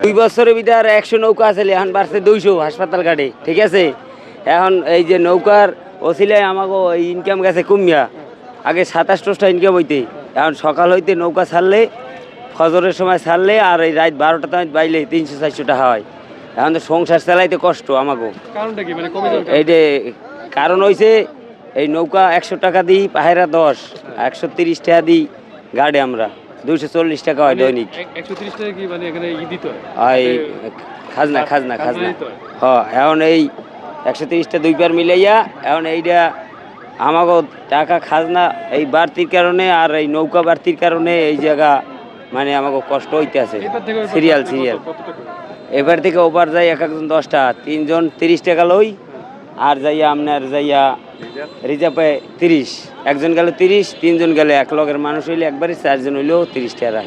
দুই বছরের ভিতরে একশো নৌকা আছে এখন বাড়ছে দুইশো হাসপাতাল ঘাটে ঠিক আছে? এখন এই যে নৌকার ওসিলায় আমাকে ওই ইনকাম গেছে কমিয়া আগে সাতাশ টোসটা ইনকাম হইতে এখন সকাল হইতে নৌকা ছাড়লে ফজরের সময় ছাড়লে আর এই রাত বারোটা টাইম বাইলে তিনশো চারশো টাকা হয়। এখন তো সংসার চালাইতে কষ্ট আমাকেও কারণটা কি? মানে এই যে কারণ হইছে এই নৌকা একশো টাকা দিই পাহেরা দশ একশো তিরিশ টাকা দিই গাড়ি আমরা। দুইশো চল্লিশ টাকা হয় দৈনিক। মানে এখানে ই দিতে হয়? খাজনা খাজনা খাজনা। হ এখন এই একশো তিরিশটা দুই পার মিলাইয়া এখন এইটা আমাকে টাকা খাজনা এই বাড়তির কারণে আর এই নৌকা বাড়তির কারণে এই জায়গা মানে আমাকে কষ্ট হইতে আছে সিরিয়াল সিরিয়াল। এবার থেকে ওপার যাই এক একজন দশটা তিনজন তিরিশ টাকা লই আর যাইয়া আপনার যাইয়া রিজার্ভে তিরিশ। একজন গেল তিরিশ, তিনজন গেলে এক। লগের মানুষ হইলে একবারই চারজন হইলেও তিরিশ টাকা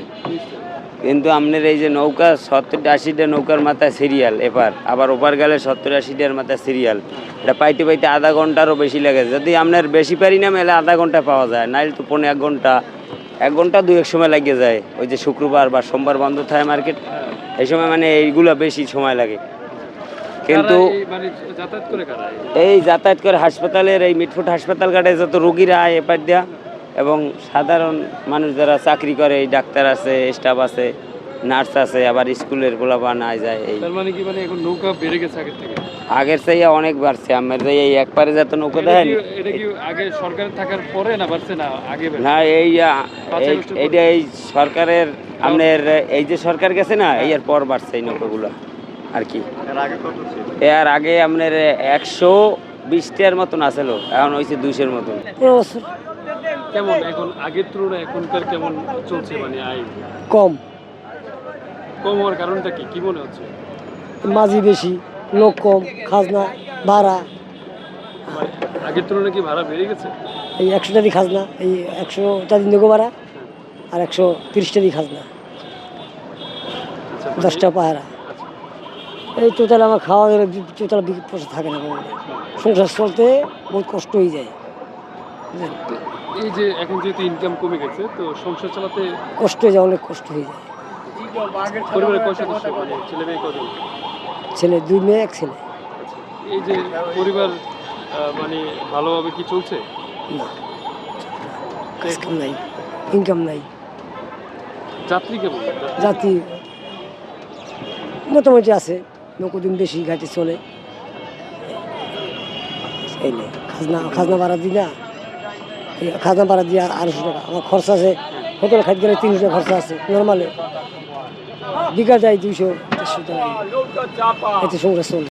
কিন্তু আপনার এই যে নৌকা সত্তরটা আশিটা নৌকার মাথায় সিরিয়াল এবার আবার ওপার গেলে সত্তর আশিটার মাথায় সিরিয়াল এটা পাইতে পাইতে আধা ঘন্টারও বেশি লাগে। যদি আপনার বেশি পারি না, মেলে আধা ঘণ্টা পাওয়া যায়। নাইলে তো পনেরো এক ঘণ্টা। এক ঘণ্টা দু এক সময় লাগিয়ে যায়। ওই যে শুক্রবার বা সোমবার বন্ধ থাকে মার্কেট। এই সময় মানে এইগুলা বেশি সময় লাগে। কিন্তু এই মানে যাতায়াত করে কারা? এই যাতায়াত করে হাসপাতালের এই মিটফুট হাসপাতাল ঘাটে যত রুগীরা আয় এপার দেয়া এবং সাধারণ মানুষ যারা চাকরি করে এই ডাক্তার আছে স্টাফ আছে নার্স আছে আবার স্কুলের গোলাপান আয় যায় এই। মানে কি মানে এখন নৌকা বেড়ে গেছে আগের থেকে? আগের চাইয়া অনেক বাড়ছে আমার যে এই একবারে যত নৌকা দেখেন এটা কি আগে সরকার থাকার পরে না বাড়ছে না আগে না এই এই- এইটা এই সরকারের আপনার এই যে সরকার গেছে না এই এর পর বাড়ছে এই নৌকাগুলো। আর কি। এর আগে আপনার একশো বিশটার মতন আসেল এখন হয়েছে দুইশোর মতন। কেমন এখন আগের তুলনায় এখনকার কেমন চলছে মানে আয়? কম। কম হওয়ার কারণটা কি? কি মনে হচ্ছে? মাঝি বেশি লোক কম খাজনা ভাড়া। আগের তুলনায় কি ভাড়া বেড়ে গেছে? এই একশো টাকা খাজনা এই একশো টাকা নেগো ভাড়া আর একশো তিরিশ টাকা খাজনা। আচ্ছা, মানে- দশটা পাহারা। এই টোটাল আমার খাওয়া দাওয়া টোটাল পয়সা থাকে না। সংসার চলতে বহুত কষ্ট হয়ে যায়? এই যে এখন যেহেতু ইনকাম কমে গেছে তো সংসার চালাতে কষ্ট হয়ে যায় অনেক কষ্ট হয়ে যায়। পরিবারে সদস্য? মানে ছেলে মেয়ে ছেলে দুই মেয়ে এক ছেলে। এই যে পরিবার মানে ভালোভাবে কি চলছে? না কাজ কাম নাই ইনকাম নাই। যাত্রী কেমন? জাতি মোটামুটি আছে। নৌকদিন বেশি ঘাটে চলে। এই খাজনা খাজনা ভাড়া দিই না। খাজনা ভাড়া দিয়ে আড়াইশো টাকা। আমার খরচা আছে, হোটেল খাইতে গেলে তিনশো টাকা খরচা আছে নর্মালে বিঘা যায় দুইশো, চারশো টাকা। এতে সংসার চলে